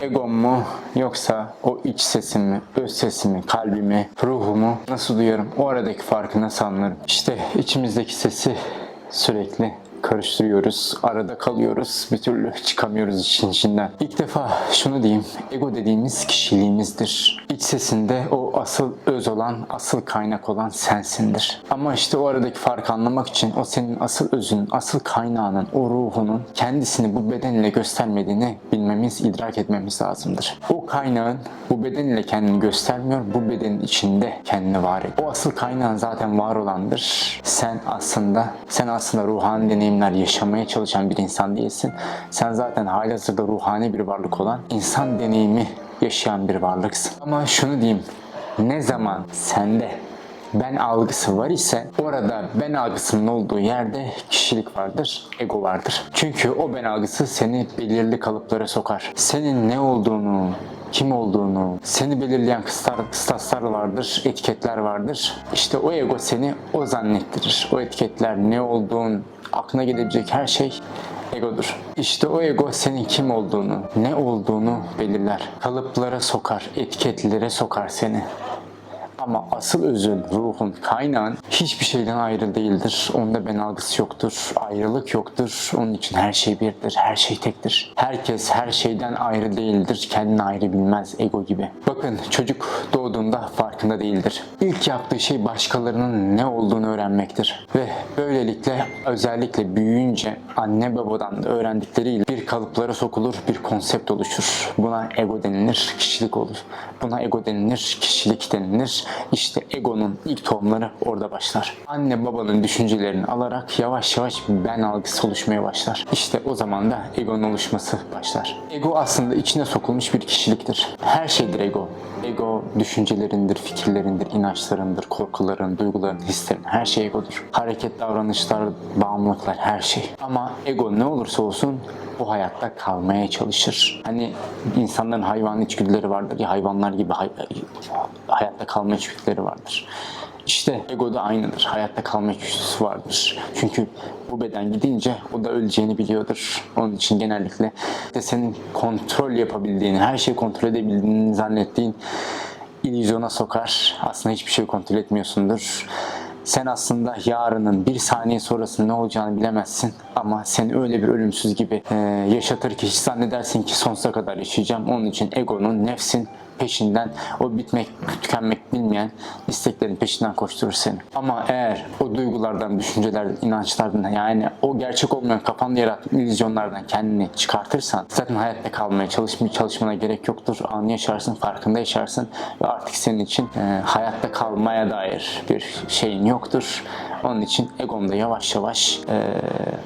Egom mu yoksa o iç sesimi, öz sesimi, kalbimi, ruhumu nasıl duyarım? O aradaki farkı nasıl anlarım? İşte içimizdeki sesi sürekli karıştırıyoruz. Arada kalıyoruz. Bir türlü çıkamıyoruz işin içinden. İlk defa şunu diyeyim. Ego dediğimiz kişiliğimizdir. İç sesinde o asıl öz olan, asıl kaynak olan sensindir. Ama işte o aradaki farkı anlamak için o senin asıl özün, asıl kaynağının, o ruhunun kendisini bu bedenle göstermediğini bilmemiz, idrak etmemiz lazımdır. O kaynağın bu beden ile kendini göstermiyor, bu bedenin içinde kendini var ediyor. O asıl kaynağın zaten var olandır. Sen aslında, sen aslında ruhani deneyimler yaşamaya çalışan bir insan değilsin. Sen zaten halihazırda ruhani bir varlık olan insan deneyimi yaşayan bir varlıksın. Ama şunu diyeyim, ne zaman sende ben algısı var ise orada ben algısının olduğu yerde kişilik vardır, ego vardır. Çünkü o ben algısı seni belirli kalıplara sokar. Senin ne olduğunu, kim olduğunu, seni belirleyen kıstar, kıstaslar vardır, etiketler vardır. İşte o ego seni o zannettirir. O etiketler ne olduğun, aklına gelebilecek her şey egodur. İşte o ego senin kim olduğunu, ne olduğunu belirler. Kalıplara sokar, etiketlere sokar seni. Ama asıl özün, ruhun, kaynağın hiçbir şeyden ayrı değildir. Onda ben algısı yoktur, ayrılık yoktur. Onun için her şey birdir, her şey tektir. Herkes her şeyden ayrı değildir, kendini ayrı bilmez ego gibi. Bakın çocuk doğduğunda farkında değildir. İlk yaptığı şey başkalarının ne olduğunu öğrenmektir. Ve böylelikle özellikle büyüyünce anne babadan da öğrendikleriyle bir kalıplara sokulur, bir konsept oluşur. Buna ego denilir, kişilik olur. Buna ego denilir, kişilik denilir. İşte egonun ilk tohumları orada başlar. Anne babanın düşüncelerini alarak yavaş yavaş ben algısı oluşmaya başlar. İşte o zaman da egonun oluşması başlar. Ego aslında içine sokulmuş bir kişiliktir. Her şeydir ego. Ego düşüncelerindir, fikirlerindir, inançlarındır, korkuların, duyguların, hislerin. Her şey egodur. Hareket, davranışlar, bağımlılıklar her şey. Ama ego ne olursa olsun bu hayatta kalmaya çalışır. Hani insanların hayvan içgüdüleri vardır ya hayvanlar gibi hay- hayatta kalma içgüdüleri vardır. İşte ego da aynıdır. Hayatta kalma içgüdüsü vardır. Çünkü bu beden gidince o da öleceğini biliyordur. Onun için genellikle de senin kontrol yapabildiğini, her şeyi kontrol edebildiğini zannettiğin illüzyona sokar. Aslında hiçbir şey kontrol etmiyorsundur. Sen aslında yarının bir saniye sonrasında ne olacağını bilemezsin ama seni öyle bir ölümsüz gibi e, yaşatır ki hiç zannedersin ki sonsuza kadar yaşayacağım. Onun için egonun, nefsin peşinden o bitmek, tükenmek bilmeyen isteklerin peşinden koşturur seni. Ama eğer o duygulardan, düşüncelerden, inançlardan yani o gerçek olmayan kafanda yarattığın illüzyonlardan kendini çıkartırsan zaten hayatta kalmaya çalışmaya çalışmana gerek yoktur. Anı yaşarsın, farkında yaşarsın ve artık senin için e, hayatta kalmaya dair bir şeyin yoktur. Onun için egom da yavaş yavaş e,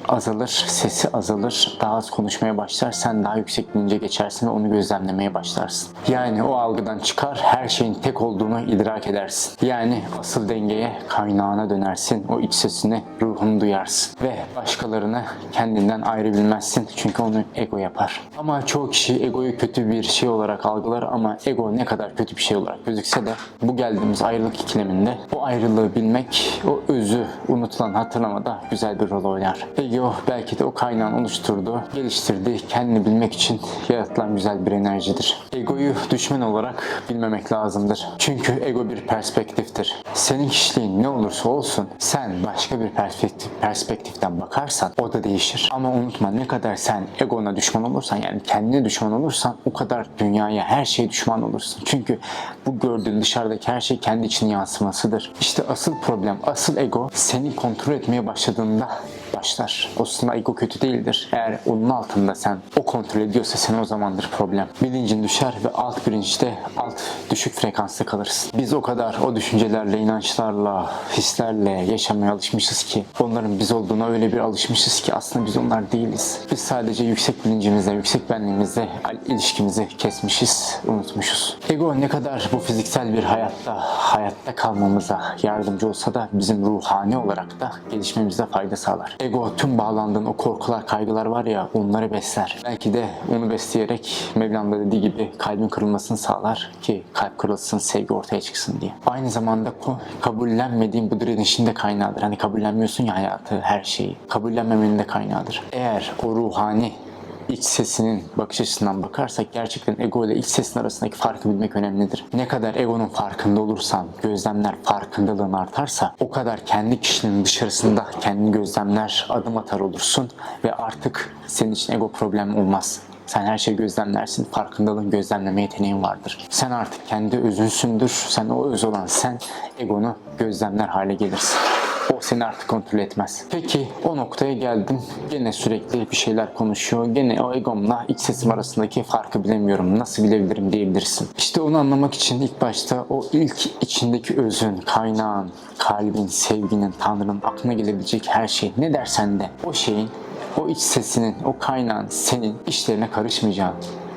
azalır, sesi azalır, daha az konuşmaya başlar. Sen daha yüksek bilince geçersin ve onu gözlemlemeye başlarsın. Yani o algıdan çıkar, her şeyin tek olduğunu idrak edersin. Yani asıl dengeye, kaynağına dönersin. O iç sesini, ruhunu duyarsın. Ve başkalarını kendinden ayrı bilmezsin. Çünkü onu ego yapar. Ama çoğu kişi egoyu kötü bir şey olarak algılar ama ego ne kadar kötü bir şey olarak gözükse de bu geldiğimiz ayrılık ikileminde o ayrılığı bilmek, o özü unutulan hatırlamada güzel bir rol oynar. Ego belki de o kaynağın oluşturduğu, geliştirdiği, kendini bilmek için yaratılan güzel bir enerjidir. Egoyu düşman olarak bilmemek lazımdır. Çünkü ego bir perspektiftir. Senin kişiliğin ne olursa olsun sen başka bir perspektif, perspektiften bakarsan o da değişir. Ama unutma ne kadar sen egona düşman olursan yani kendine düşman olursan o kadar dünyaya her şeye düşman olursun. Çünkü bu gördüğün dışarıdaki her şey kendi için yansımasıdır. İşte asıl problem, asıl ego seni kontrol etmeye başladığında başlar. Aslında ego kötü değildir. Eğer onun altında sen o kontrol ediyorsa sen o zamandır problem. Bilincin düşer ve alt bilinçte alt düşük frekansta kalırsın. Biz o kadar o düşüncelerle, inançlarla, hislerle yaşamaya alışmışız ki onların biz olduğuna öyle bir alışmışız ki aslında biz onlar değiliz. Biz sadece yüksek bilincimizle, yüksek benliğimizle ilişkimizi kesmişiz, unutmuşuz. Ego ne kadar bu fiziksel bir hayatta, hayatta kalmamıza yardımcı olsa da bizim ruhani olarak da gelişmemize fayda sağlar. Ego tüm bağlandığın o korkular, kaygılar var ya onları besler. Belki de onu besleyerek Mevlam da dediği gibi kalbin kırılmasını sağlar ki kalp kırılsın, sevgi ortaya çıksın diye. Aynı zamanda kabullenmediğin bu direnişin de kaynağıdır. Hani kabullenmiyorsun ya hayatı, her şeyi. Kabullenmemenin de kaynağıdır. Eğer o ruhani iç sesinin bakış açısından bakarsak gerçekten ego ile iç sesin arasındaki farkı bilmek önemlidir. Ne kadar egonun farkında olursan, gözlemler farkındalığın artarsa o kadar kendi kişinin dışarısında kendini gözlemler, adım atar olursun ve artık senin için ego problem olmaz. Sen her şeyi gözlemlersin. Farkındalığın gözlemleme yeteneğin vardır. Sen artık kendi özünsündür. Sen o öz olan sen egonu gözlemler hale gelirsin. O seni artık kontrol etmez. Peki o noktaya geldim. Gene sürekli bir şeyler konuşuyor. Gene o egomla iç sesim arasındaki farkı bilemiyorum. Nasıl bilebilirim diyebilirsin. İşte onu anlamak için ilk başta o ilk içindeki özün, kaynağın, kalbin, sevginin, tanrının aklına gelebilecek her şey ne dersen de o şeyin o iç sesinin, o kaynağın senin işlerine karışmayacağını,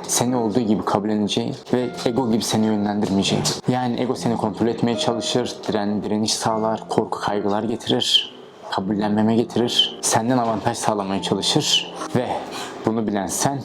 seni olduğu gibi kabulleneceği ve ego gibi seni yönlendirmeyeceği. Yani ego seni kontrol etmeye çalışır, diren, direniş sağlar, korku kaygılar getirir, kabullenmeme getirir, senden avantaj sağlamaya çalışır ve bunu bilen sen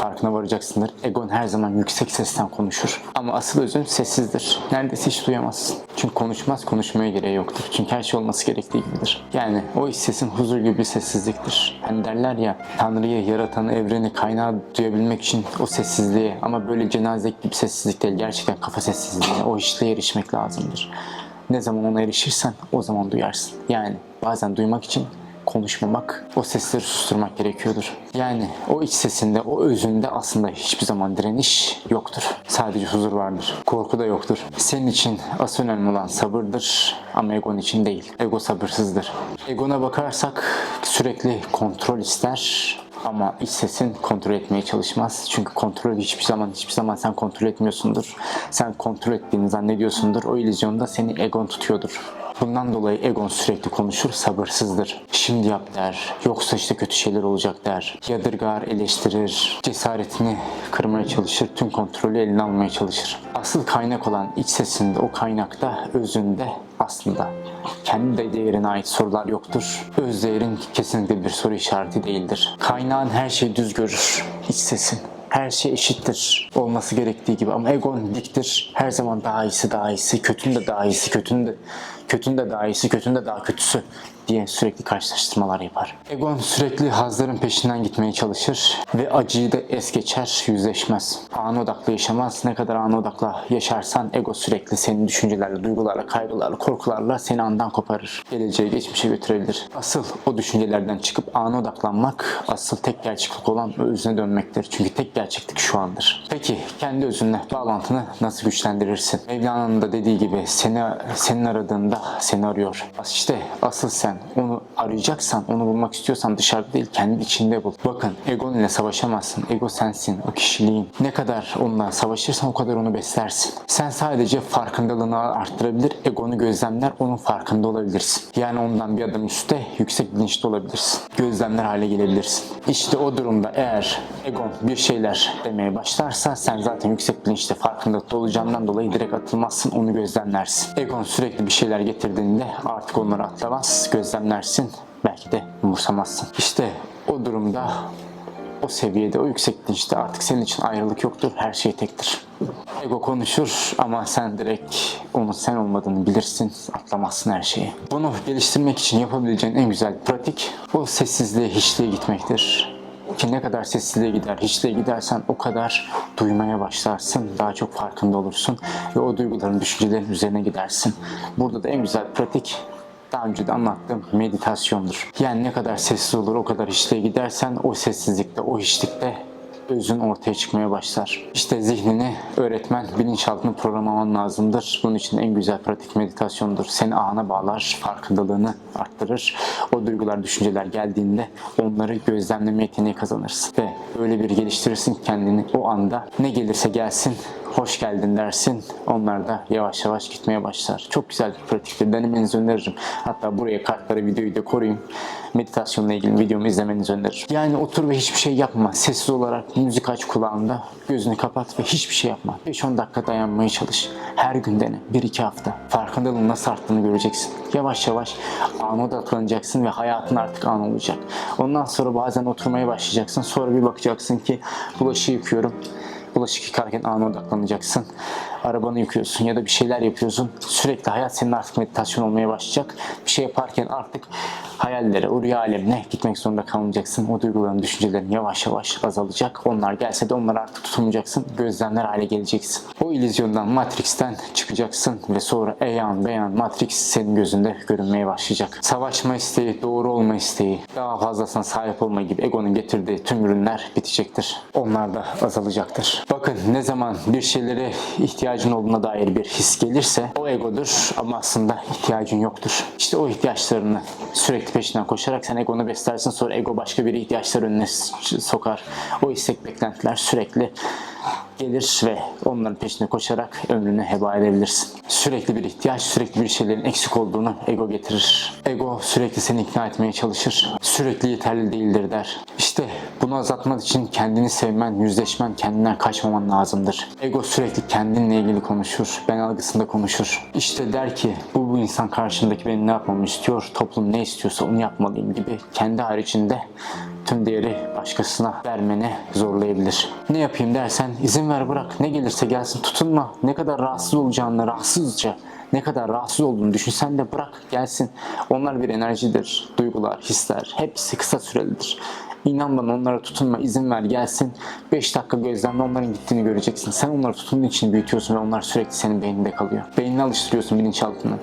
farkına varacaksındır. Egon her zaman yüksek sesten konuşur. Ama asıl özün sessizdir. Neredeyse hiç duyamazsın. Çünkü konuşmaz, konuşmaya gereği yoktur. Çünkü her şey olması gerektiği gibidir. Yani o iç sesin huzur gibi bir sessizliktir. Hani derler ya Tanrı'yı, yaratanı, evreni, kaynağı duyabilmek için o sessizliğe ama böyle cenaze gibi sessizlik değil. Gerçekten kafa sessizliğine o hiçliğe erişmek lazımdır. Ne zaman ona erişirsen o zaman duyarsın. Yani bazen duymak için konuşmamak, o sesleri susturmak gerekiyordur. Yani o iç sesinde, o özünde aslında hiçbir zaman direniş yoktur. Sadece huzur vardır. Korku da yoktur. Senin için asıl önemli olan sabırdır ama egon için değil. Ego sabırsızdır. Egona bakarsak sürekli kontrol ister ama iç sesin kontrol etmeye çalışmaz. Çünkü kontrol hiçbir zaman hiçbir zaman sen kontrol etmiyorsundur. Sen kontrol ettiğini zannediyorsundur. O illüzyonda seni egon tutuyordur. Bundan dolayı Egon sürekli konuşur, sabırsızdır. Şimdi yap der, yoksa işte kötü şeyler olacak der. Yadırgar, eleştirir, cesaretini kırmaya çalışır, tüm kontrolü eline almaya çalışır. Asıl kaynak olan iç sesinde, o kaynakta, özünde aslında kendi de değerine ait sorular yoktur. Öz değerin kesinlikle bir soru işareti değildir. Kaynağın her şeyi düz görür, iç sesin her şey eşittir olması gerektiği gibi ama egon diktir. Her zaman daha iyisi daha iyisi, kötünün de daha iyisi, kötünün de kötünün de daha iyisi, kötünün de daha kötüsü diye sürekli karşılaştırmalar yapar. Egon sürekli hazların peşinden gitmeye çalışır ve acıyı da es geçer, yüzleşmez. Ana odaklı yaşamaz. Ne kadar ana odaklı yaşarsan ego sürekli senin düşüncelerle, duygularla, kaygılarla, korkularla seni andan koparır. Geleceğe, geçmişe götürebilir. Asıl o düşüncelerden çıkıp ana odaklanmak, asıl tek gerçeklik olan özüne dönmektir. Çünkü tek gerçeklik şu andır. Peki kendi özünle bağlantını nasıl güçlendirirsin? Mevlana'nın da dediği gibi seni senin aradığında seni arıyor. İşte asıl sen onu arayacaksan, onu bulmak istiyorsan dışarıda değil kendi içinde bul. Bakın egon ile savaşamazsın. Ego sensin, o kişiliğin. Ne kadar onunla savaşırsan o kadar onu beslersin. Sen sadece farkındalığını arttırabilir, egonu gözlemler, onun farkında olabilirsin. Yani ondan bir adım üstte, yüksek bilinçli olabilirsin. Gözlemler hale gelebilirsin. İşte o durumda eğer egon bir şeyler demeye başlarsa sen zaten yüksek bilinçte farkındalıkta olacağından dolayı direkt atılmazsın, onu gözlemlersin. Egon sürekli bir şeyler getirdiğinde artık onları atlamaz, gözlemlersin. Belki de umursamazsın. İşte o durumda o seviyede, o yüksek bilinçte artık senin için ayrılık yoktur. Her şey tektir. Ego konuşur ama sen direkt onun sen olmadığını bilirsin. Atlamazsın her şeyi. Bunu geliştirmek için yapabileceğin en güzel pratik o sessizliğe, hiçliğe gitmektir. Ki ne kadar sessizliğe gider, hiçliğe gidersen o kadar duymaya başlarsın. Daha çok farkında olursun ve o duyguların, düşüncelerin üzerine gidersin. Burada da en güzel pratik daha önce de anlattığım meditasyondur. Yani ne kadar sessiz olur o kadar hiçliğe gidersen o sessizlikte, o hiçlikte özün ortaya çıkmaya başlar. İşte zihnini öğretmen, bilinçaltını programlaman lazımdır. Bunun için en güzel pratik meditasyondur. Seni ana bağlar, farkındalığını arttırır. O duygular, düşünceler geldiğinde onları gözlemleme yeteneği kazanırsın. Ve öyle bir geliştirirsin kendini o anda ne gelirse gelsin hoş geldin dersin. Onlar da yavaş yavaş gitmeye başlar. Çok güzel bir pratiktir. Denemenizi öneririm. Hatta buraya kartları videoyu da koruyayım. Meditasyonla ilgili videomu izlemenizi öneririm. Yani otur ve hiçbir şey yapma. Sessiz olarak müzik aç kulağında. Gözünü kapat ve hiçbir şey yapma. 5-10 dakika dayanmaya çalış. Her gün dene. 1-2 hafta. Farkındalığın nasıl arttığını göreceksin. Yavaş yavaş ana odaklanacaksın ve hayatın artık an olacak. Ondan sonra bazen oturmaya başlayacaksın. Sonra bir bakacaksın ki bulaşığı yıkıyorum. Bulaşık yıkarken ana odaklanacaksın. Arabanı yıkıyorsun ya da bir şeyler yapıyorsun. Sürekli hayat senin artık meditasyon olmaya başlayacak. Bir şey yaparken artık hayallere, o rüya alemine gitmek zorunda kalmayacaksın. O duyguların, düşüncelerin yavaş yavaş azalacak. Onlar gelse de onlara artık tutunmayacaksın. Gözlemler hale geleceksin. O illüzyondan, Matrix'ten çıkacaksın ve sonra eyan beyan Matrix senin gözünde görünmeye başlayacak. Savaşma isteği, doğru olma isteği, daha fazlasına sahip olma gibi egonun getirdiği tüm ürünler bitecektir. Onlar da azalacaktır. Bakın ne zaman bir şeylere ihtiyacın olduğuna dair bir his gelirse o egodur ama aslında ihtiyacın yoktur. İşte o ihtiyaçlarını sürekli peşinden koşarak sen egonu beslersin sonra ego başka bir ihtiyaçlar önüne sokar. O istek beklentiler sürekli gelir ve onların peşine koşarak ömrünü heba edebilirsin. Sürekli bir ihtiyaç, sürekli bir şeylerin eksik olduğunu ego getirir. Ego sürekli seni ikna etmeye çalışır. Sürekli yeterli değildir der. İşte bunu azaltmak için kendini sevmen, yüzleşmen, kendinden kaçmaman lazımdır. Ego sürekli kendinle ilgili konuşur, ben algısında konuşur. İşte der ki bu, bu insan karşımdaki benim ne yapmamı istiyor, toplum ne istiyorsa onu yapmalıyım gibi kendi haricinde tüm değeri başkasına vermene zorlayabilir. Ne yapayım dersen izin ver bırak. Ne gelirse gelsin tutunma. Ne kadar rahatsız olacağını rahatsızca ne kadar rahatsız olduğunu düşünsen de bırak gelsin. Onlar bir enerjidir. Duygular, hisler hepsi kısa sürelidir. İnan bana onlara tutunma, izin ver gelsin. 5 dakika gözlemle onların gittiğini göreceksin. Sen onları tutunduğun için büyütüyorsun ve onlar sürekli senin beyninde kalıyor. Beynini alıştırıyorsun bilinçaltına.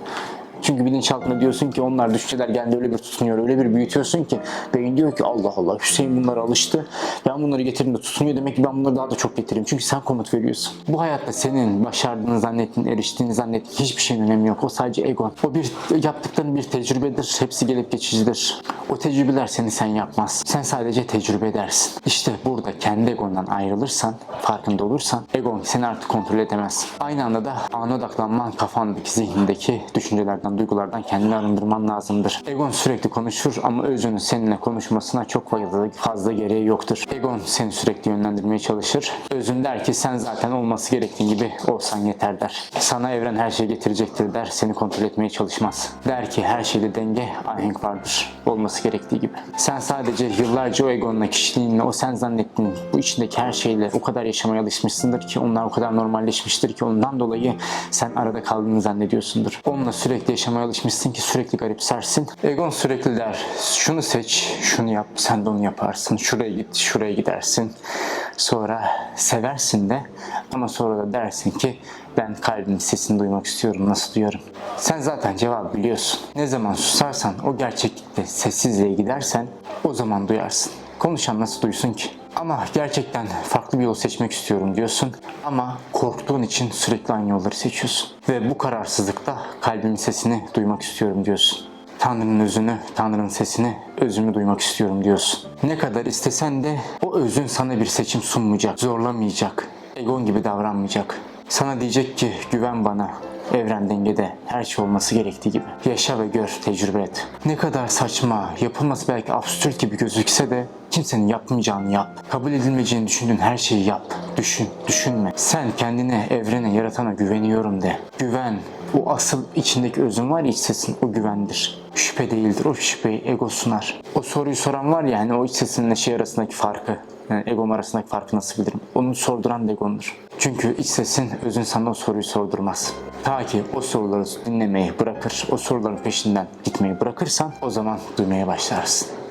Çünkü bilinçaltına diyorsun ki onlar düşünceler geldi öyle bir tutunuyor, öyle bir büyütüyorsun ki beyin diyor ki Allah Allah Hüseyin bunlara alıştı. Ben bunları getirdim de tutunuyor demek ki ben bunları daha da çok getireyim. Çünkü sen komut veriyorsun. Bu hayatta senin başardığını zannettiğin, eriştiğini zannettiğin hiçbir şeyin önemi yok. O sadece ego. O bir yaptıkların bir tecrübedir. Hepsi gelip geçicidir. O tecrübeler seni sen yapmaz. Sen sadece tecrübe edersin. İşte burada kendi egondan ayrılırsan, farkında olursan egon seni artık kontrol edemez. Aynı anda da ana odaklanman kafandaki, zihnindeki düşüncelerden, duygulardan kendini arındırman lazımdır. Egon sürekli konuşur ama özünün seninle konuşmasına çok fazla, fazla gereği yoktur. Egon seni sürekli yönlendirmeye çalışır. Özün der ki sen zaten olması gerektiğin gibi olsan yeter der. Sana evren her şeyi getirecektir der. Seni kontrol etmeye çalışmaz. Der ki her şeyde denge, ahenk vardır. Olması gerektiği gibi. Sen sadece yıllarca o egonla, kişiliğinle, o sen zannettiğin bu içindeki her şeyle o kadar yaşamaya alışmışsındır ki onlar o kadar normalleşmiştir ki ondan dolayı sen arada kaldığını zannediyorsundur. Onunla sürekli yaşamaya alışmışsın ki sürekli garipsersin. Egon sürekli der şunu seç, şunu yap, sen de onu yaparsın. Şuraya git, şuraya gidersin. Sonra seversin de ama sonra da dersin ki ben kalbimin sesini duymak istiyorum. Nasıl duyuyorum? Sen zaten cevabı biliyorsun. Ne zaman susarsan o gerçeklikte sessizliğe gidersen o zaman duyarsın. Konuşan nasıl duysun ki? Ama gerçekten farklı bir yol seçmek istiyorum diyorsun. Ama korktuğun için sürekli aynı yolları seçiyorsun. Ve bu kararsızlıkta kalbimin sesini duymak istiyorum diyorsun. Tanrı'nın özünü, Tanrı'nın sesini, özümü duymak istiyorum diyorsun. Ne kadar istesen de o özün sana bir seçim sunmayacak, zorlamayacak, egon gibi davranmayacak. Sana diyecek ki güven bana, evren dengede, her şey olması gerektiği gibi. Yaşa ve gör, tecrübe et. Ne kadar saçma, yapılması belki absürt gibi gözükse de kimsenin yapmayacağını yap. Kabul edilmeyeceğini düşündüğün her şeyi yap. Düşün, düşünme. Sen kendine, evrene, yaratana güveniyorum de. Güven, o asıl içindeki özün var ya iç sesin o güvendir. Şüphe değildir. O şüpheyi ego sunar. O soruyu soran var ya hani o iç sesinle şey arasındaki farkı. Yani egom arasındaki farkı nasıl bilirim? Onu sorduran da egondur. Çünkü iç sesin özün sana o soruyu sordurmaz. Ta ki o soruları dinlemeyi bırakır, o soruların peşinden gitmeyi bırakırsan o zaman duymaya başlarsın.